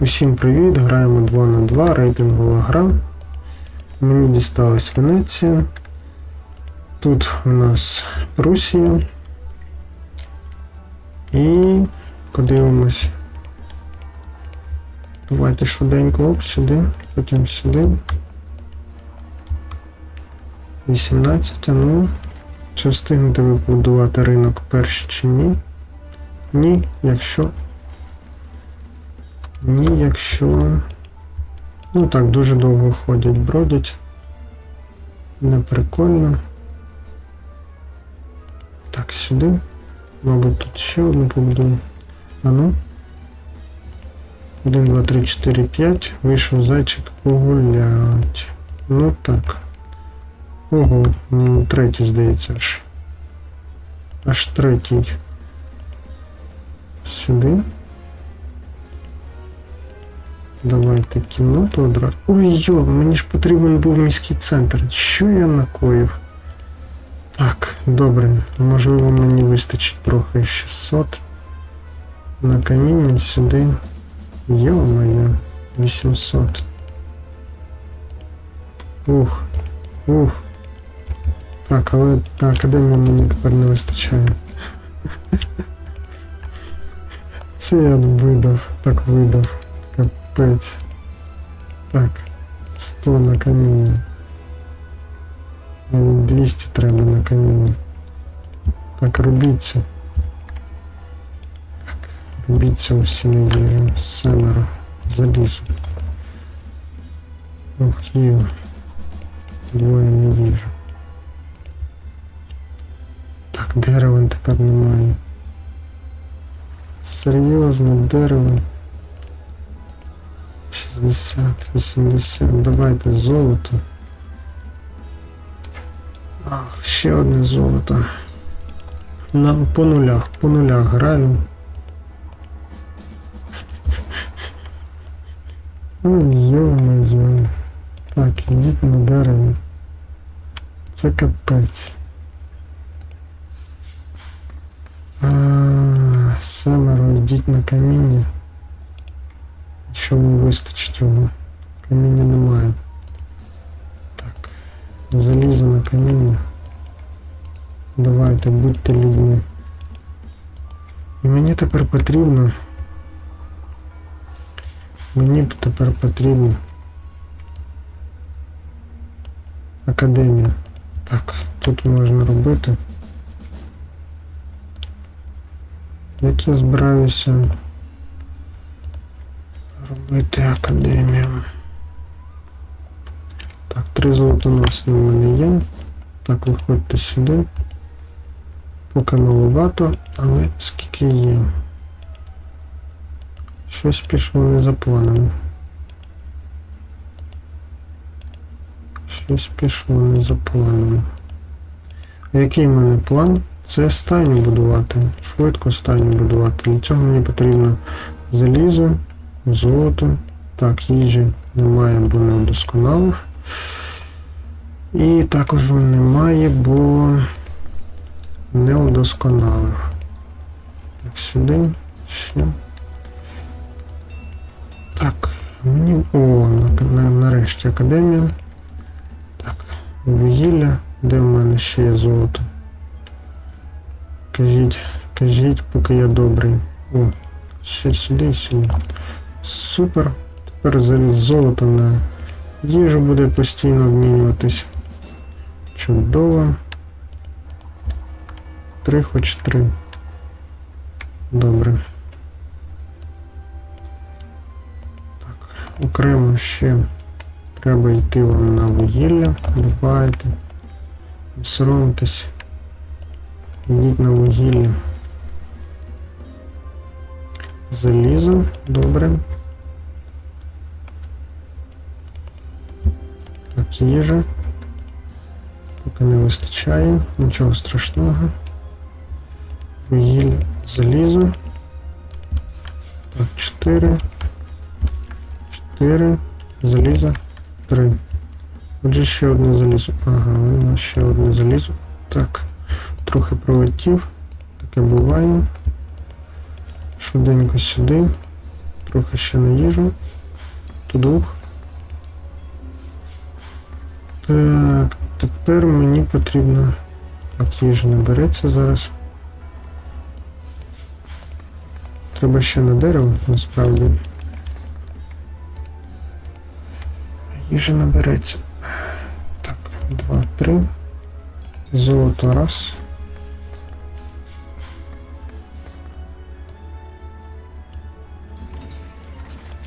Усім привіт! Граємо 2 на 2 рейтингова гра. Мені дісталась Венеція. Тут у нас Прусія. І подивимось. Давайте швиденько оп, сюди, потім сюди. 18, ну. Чи встигнете ви побудувати ринок перший чи ні? Ні, якщо ні, якщо. Ну так, дуже довго ходять, бродять. Не прикольно. Так, сюди. Мабуть, тут ще одну побудую. А ну. 1, 2, 3, 4, 5. Вийшов зайчик погулять. Ну так. Ого, третій, здається, аж. Аж третій. Сюди. Давайте кімнату одразу. Ой йо, мені ж потрібен був міський центр. Що я накоїв? Так, добре. Можливо, мені вистачить трохи 600. На каміння сюди. Йо-моє, 800. Ух, ух. Так, але на академію мені тепер не вистачає. Це я видав, так видав. Капець. Так, 100 на каміння. Навіть 200 треба на каміння. Так, робіться. Так, робіться усі на їжу. Семеро. Залізу. Ох, йо. Двоє на їжу. Так, дерева тепер немає. Серйозно, дерево. 60, 80, давайте золото. Ах, ще одне золото. На, по нулях, по нулях граю. Ой, йо-моє. Так, ідіть на дерево. Це капець. А, семеро, йдіть на каміння. Якщо мені вистачить його. Каміння немає. Так. Залізо на каміння. Давайте, будьте людьми. І мені тепер потрібно. Мені б тепер потрібно. Академія. Так, тут можна робити. Як я збираюся робити академію. Так, три золотоносні в мене є. Так, виходьте сюди. Поки маловато, але скільки є. Щось пішло не за планом. Щось пішло не за планом. Який в мене план? Це стайню будувати. Швидко стайню будувати. Для цього мені потрібно залізо, золото. Так, їжі немає, бо не удосконалив. І також немає, бо не удосконалив. Так, сюди ще. Так, мені... О, на, на, нарешті академія. Так, вугілля. Де в мене ще є золото? Кажіть, кажіть, поки я добрий. О, ще сюди і сюди. Супер. Тепер золото на їжу буде постійно обмінюватись. Чудово. Три хоч три. Добре. Так, окремо ще треба йти вам на вугілля. Давайте. Не соромтесь. Йдіть на вугілля. Залізо, добре. Їжа. Поки не вистачає, нічого страшного. Вугілля, залізо. Так, 4. 4. Залізо. 3. Отже, ще одне залізо. Ага, ще одне залізо. Так, трохи пролетів. Таке буває. Швиденько сюди. Трохи ще на їжу. Двох. Так, тепер мені потрібно. Так, їжа не береться зараз. Треба ще на дерево, насправді. Їжа не береться. Так, два, три. Золото раз.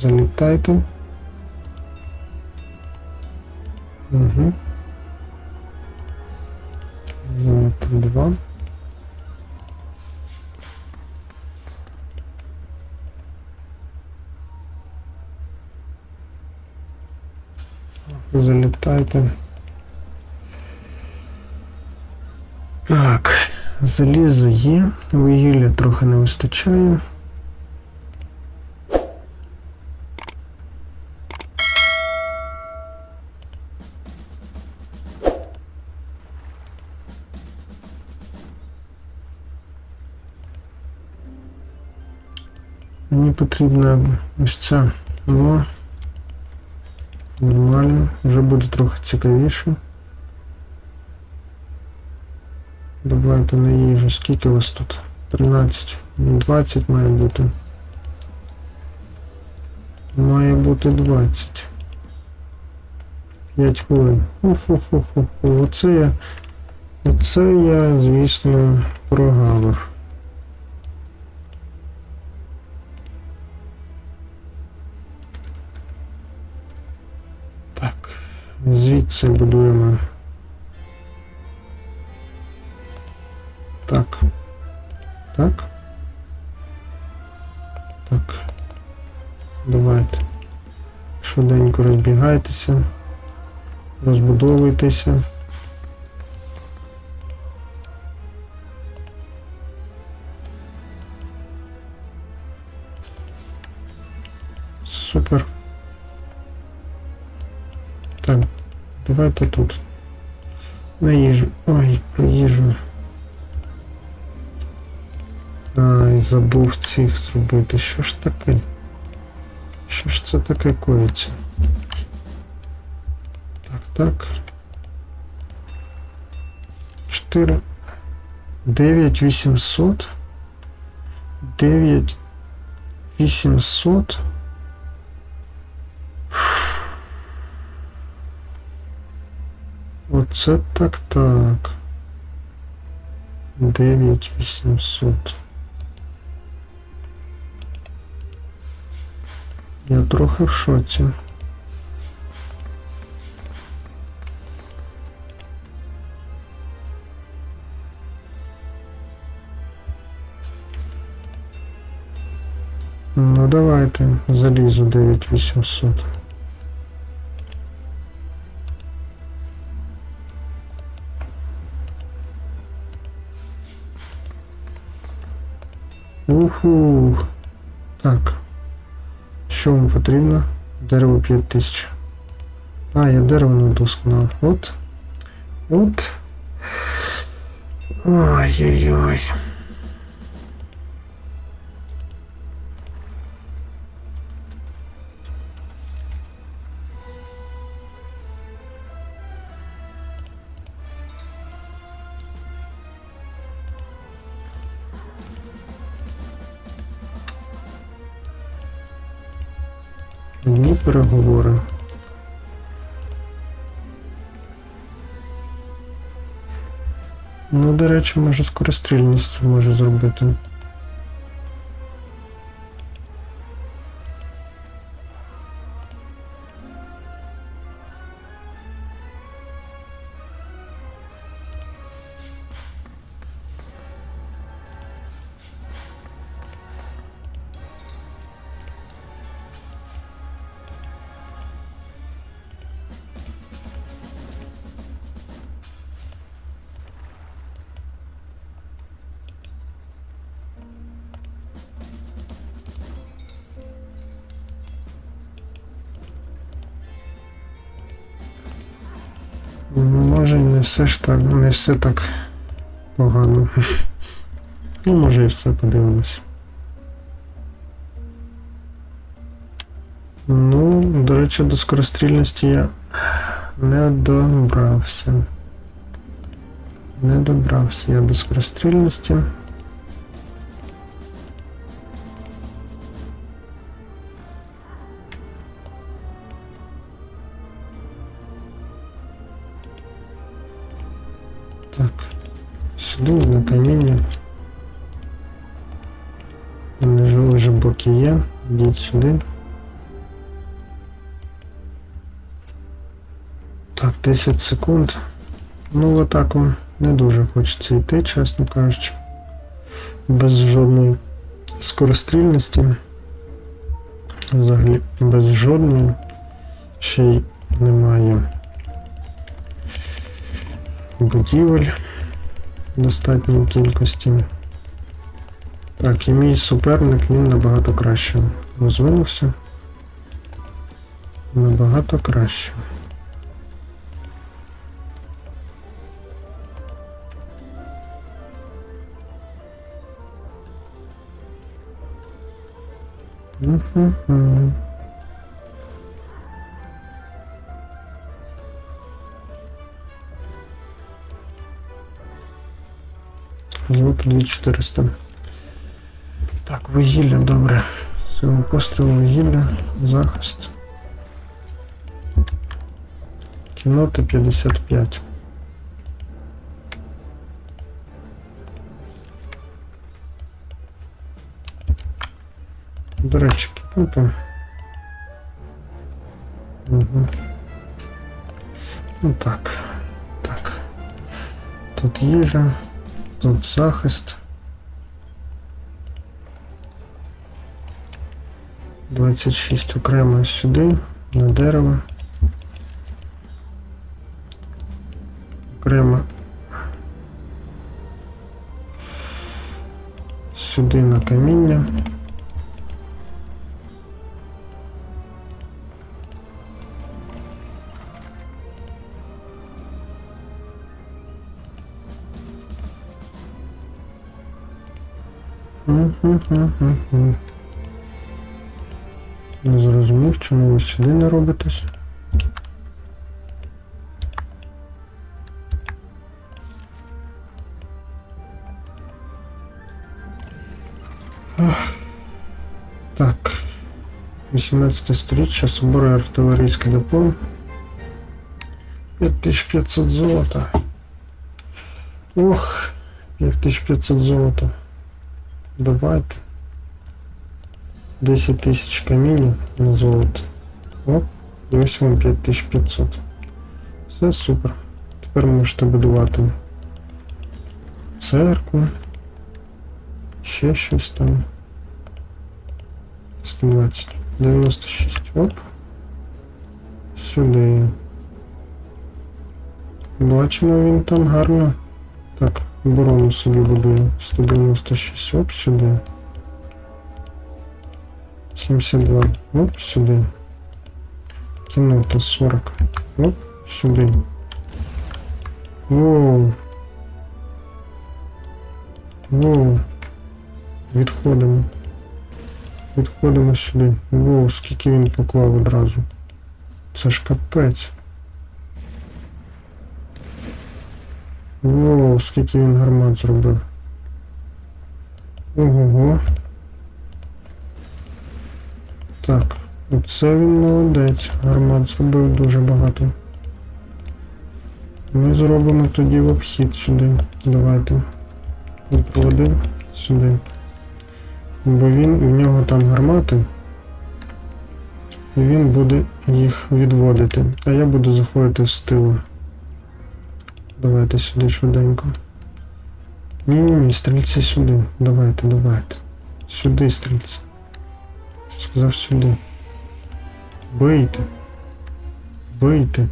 Залітайте. Угу. Золото два. Залітайте. Так, залізо є, вугілля трохи не вистачає. Потрібна ось ця. О, нормально, вже буде трохи цікавіше. Давайте на їжу. Скільки вас тут? 13. Ну, 20 має бути. Має бути 20. 5 хвилин. Оце я. Оце я, звісно, прогавив. Так, звідси будуємо. Так. Так. Так. Давайте. Швиденько розбігайтеся. Розбудовуйтеся. давайте тут. На їжу. Ой, про їжу. Ай, забув цих зробити. Що ж таке? Що ж це таке коїться? Так, так. 4. 9800. 9800. Оце так так. 9800. Я трохи в шоці. Ну давайте залізу 9800. Уху. Так. Що вам потрібно? Дерево 5000. А, я дерево не досконав. От. От. Ой-ой-ой. Ні переговори. Ну, до речі, може скорострільність може зробити. Може, не все ж так, не все так погано. Ну, може і все, подивимось. Ну, до речі, до скорострільності я не добрався. Не добрався я до скорострільності. Сюди. Так, 10 секунд. Ну, в атаку не дуже хочеться йти, чесно кажучи. Без жодної скорострільності. Взагалі без жодної. Ще й немає будівель в достатній кількості. Так, і мій суперник він набагато краще розвинувся. Набагато краще. Мгм. Золото 2400. Так, вугілля, добре. З цього пострілу вугілля, захист. Кінота 55. До речі, кінота. Угу. Ну так. Так. Тут їжа, тут захист. 26 окремо сюди, на дерево. Окремо сюди на каміння. М-м-м-м-м. Не зрозумів, чому ви сюди не робитесь. Так. 18 сторіччя, собор і артилерійське депо. 5500 золота. Ох, 5500 золота. Давайте. 10 тисяч камінів на золото. Оп, і ось вам 5500. Все супер. Тепер можете будувати церкву. Ще щось там. 120. 96. Оп. Сюди. Бачимо, він там гарно. Так, оборону собі будує. 196. Оп, сюди. 72. Оп, сюди. Кімната 40. Оп, сюди. Воу. Воу. Відходимо. Відходимо сюди. Воу, скільки він поклав одразу. Це ж капець. Воу, скільки він гармат зробив. Ого-го. Так, оце він молодець. Гармат зробив дуже багато. Ми зробимо тоді в обхід сюди. Давайте. Контрол сюди. Бо він, в нього там гармати. І він буде їх відводити. А я буду заходити з тилу. Давайте сюди швиденько. Ні-ні-ні, стрільці сюди. Давайте, давайте. Сюди стрільці. Сказав сюди. Бийте. Бийте.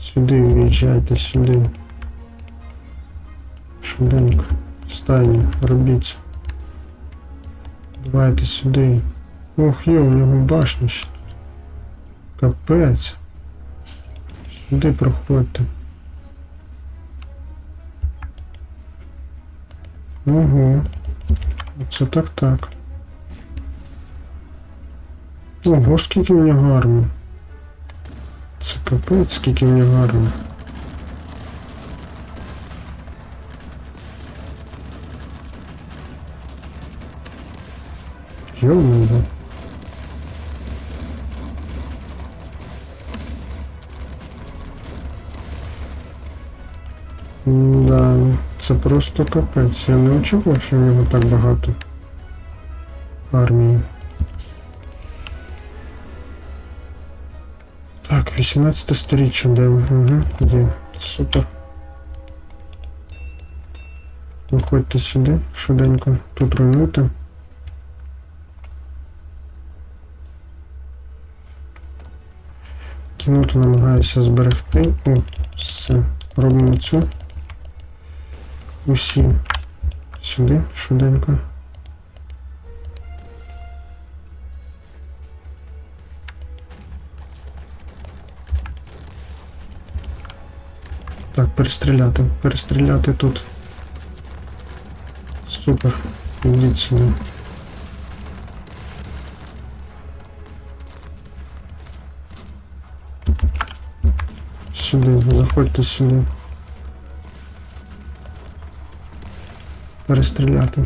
Сюди виїжджайте, сюди. Швиденько. Стайні, робіть. Давайте сюди. Ох, є, у нього башня ще тут. Капець. Сюди проходьте. Ого. Це так так. Ого, скільки в нього армії. Це капець, скільки в нього армії. Йо-моє. Да, це просто капець. Я не очікував, що в нього так багато армії. Так, 18 сторіччя де? Угу, є. Супер. Виходьте сюди, швиденько. Тут руйнуйте. Кіноту намагаюся зберегти. О, все. Робимо цю. Усі сюди, швиденько. Так, перестріляти, перестріляти тут. Супер. Йдіть сюди. Сюди, заходьте сюди. Перестріляти.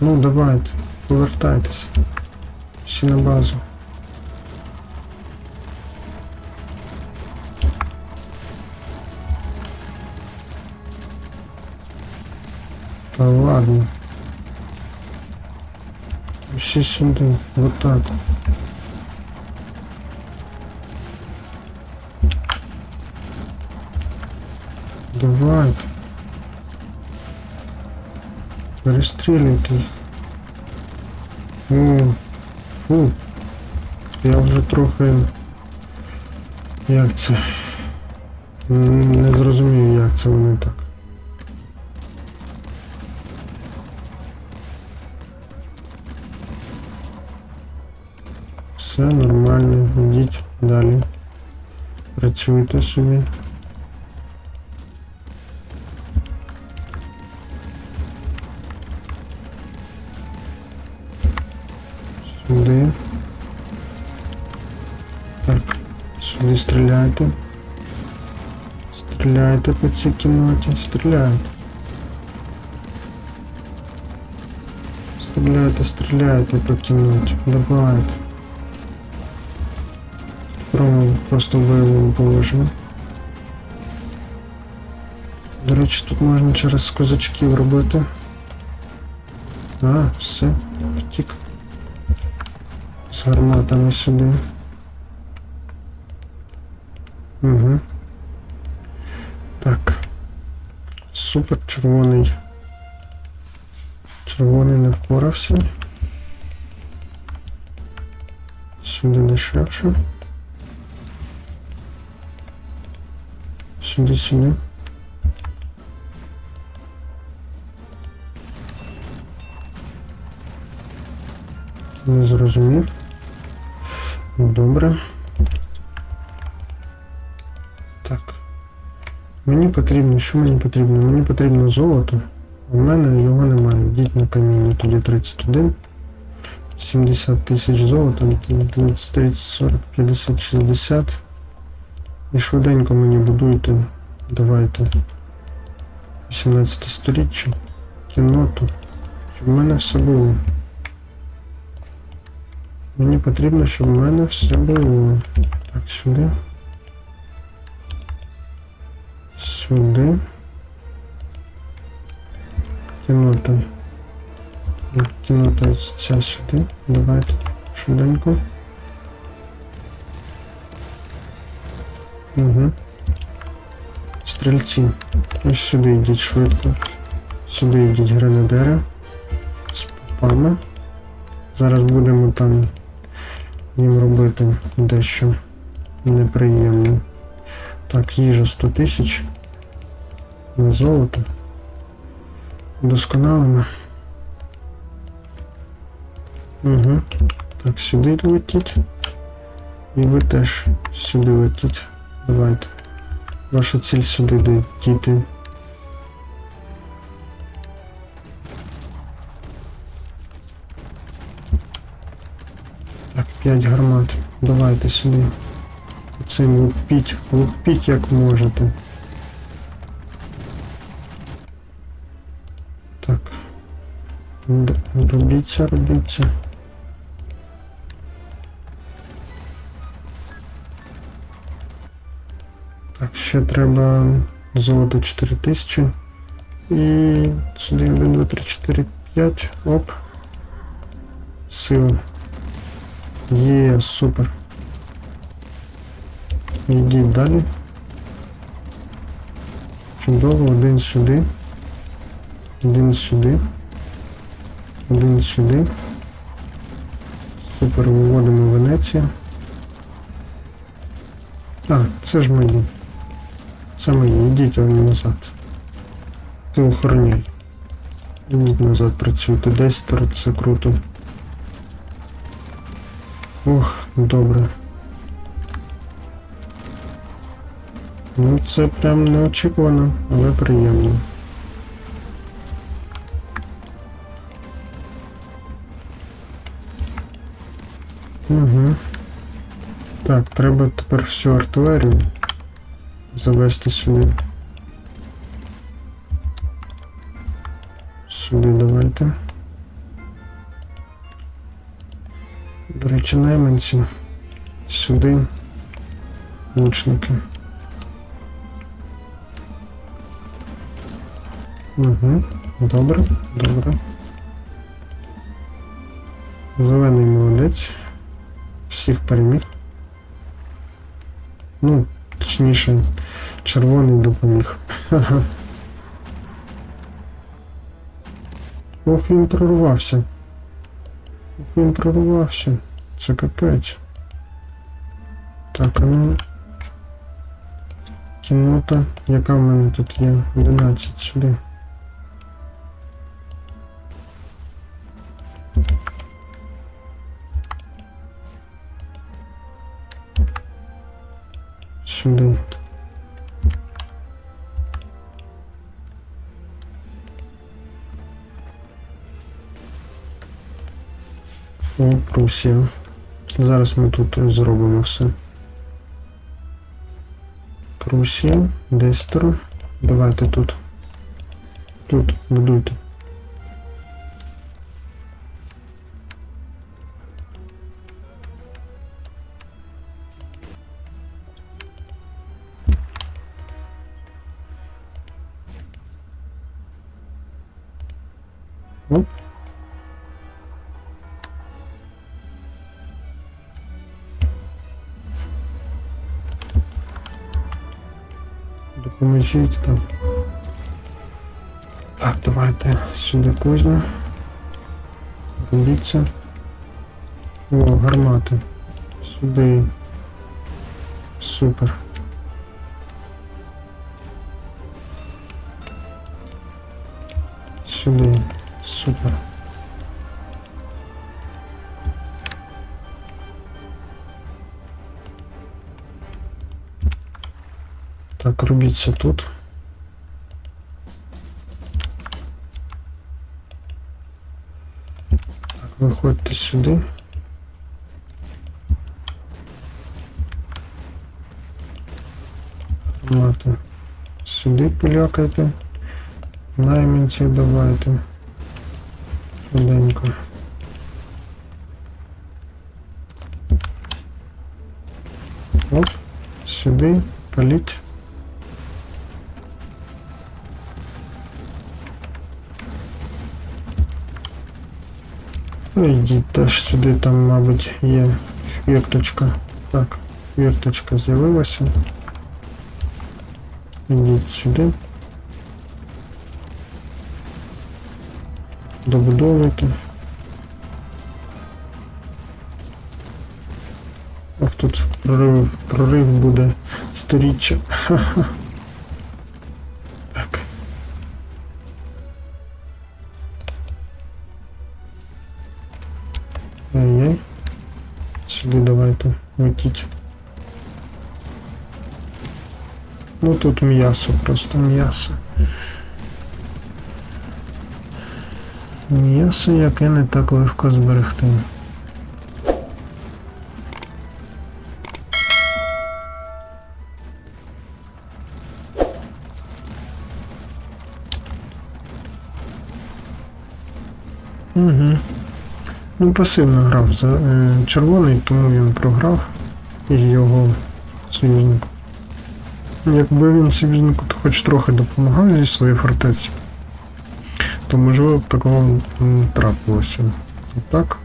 Ну, давайте, повертайтеся. Всі на базу. Та ладно. Всі сюди, вот так. Давайте. Перестрілюйте їх. О, фу. Я вже трохи. Як це? М, Не зрозумів, як це вони так. Все нормально, йдіть далі. Працюйте собі. сюди стріляйте. Стріляйте по цій кімнаті, стріляйте. Стріляйте, стріляйте по кімнаті. Давайте. Пробуємо просто в бойовому положенні. До речі, тут можна через козачків робити. А, все, втік. З гарматами сюди. Угу. Так. Супер, червоний. Червоний не впорався. Сюди не дешевше. Сюди, сюди. Не зрозумів. Добре. Мені потрібно, що мені потрібно? Мені потрібно золото. У мене його немає. Йдіть на каміння, тоді 31. 70 тисяч золота, 30, 40, 50, 60. І швиденько мені будуйте. Давайте. 18 сторіччя. Кінноту. Щоб в мене все було. Мені потрібно, щоб в мене все було. Так, сюди. Сюди. Кінота. Кінота ця сюди. Давайте. Швиденько. Угу. Стрільці. Ось сюди йдіть швидко. Сюди йдіть гренадери. З попами. Зараз будемо там їм робити дещо неприємне. Так, їжа 100 тисяч на золото. Досконалено. Угу. Так, сюди летіть. І ви теж сюди летіть. Давайте. Ваша ціль сюди летіти. Так, 5 гармат. Давайте сюди. Цим лупіть. Лупіть як можете. Робіться, робіться. Так, ще треба золото 4000. І сюди 1, 2, 3, 4, 5. Оп. Сила. Є, супер. Йдіть далі. Чудово, один сюди. Один сюди. Один сюди. Супер, виводимо Венецію. А, це ж мої. Це мої. Йдіть вони назад. Ти охороняй. Йдіть назад працюйте. Десь це круто. Ох, добре. Ну, це прям неочікувано, але приємно. Угу. Так, треба тепер всю артилерію завести сюди. Сюди давайте. До речі, найманці. Сюди. Лучники. Угу. Добре, добре. Зелений молодець. Всіх переміг. Ну, точніше, червоний допоміг. Ох, він прорвався. Ох, він прорвався. Це капець. Так, а ну. Кімната. Яка в мене тут є? 11 сюди. Сюди. Прусія. Зараз ми тут зробимо все. Прусія, Дестро. Давайте тут. Тут, будуйте. Оп. Допоможіть там. Так, давайте сюди кузню. Робіться. О, гармати. Сюди. Супер. Сюди. Супер. Так, робіться тут. Так, виходьте сюди. Мати. Сюди полякайте. Найманців давайте. Швиденько. Оп, сюди, політь. Ну йдіть теж сюди, там, мабуть, є хвірточка. Так, хвірточка з'явилася. Йдіть сюди. Добудовуйте. Ох, тут прорив, прорив буде сторіччя. Ха-ха. Обалдіть. Ну тут м'ясо, просто м'ясо. М'ясо, яке не так легко зберегти. Угу. Ну, пасивно грав за е, червоний, тому він програв і його союзник. Якби він союзнику хоч трохи допомагав зі своєї фортеці, то можливо б такого не трапилося. Отак.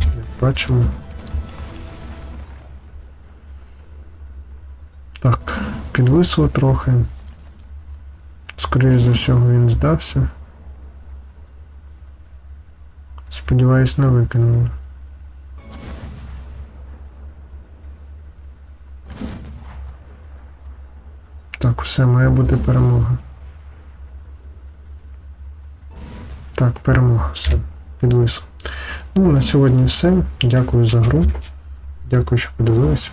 Як бачимо. Так, підвисло трохи. Скоріше за всього він здався. Сподіваюсь, не викинули. Так, все, має бути перемога. Так, перемога, все. Підвис. Ну, на сьогодні все. Дякую за гру. Дякую, що подивилися.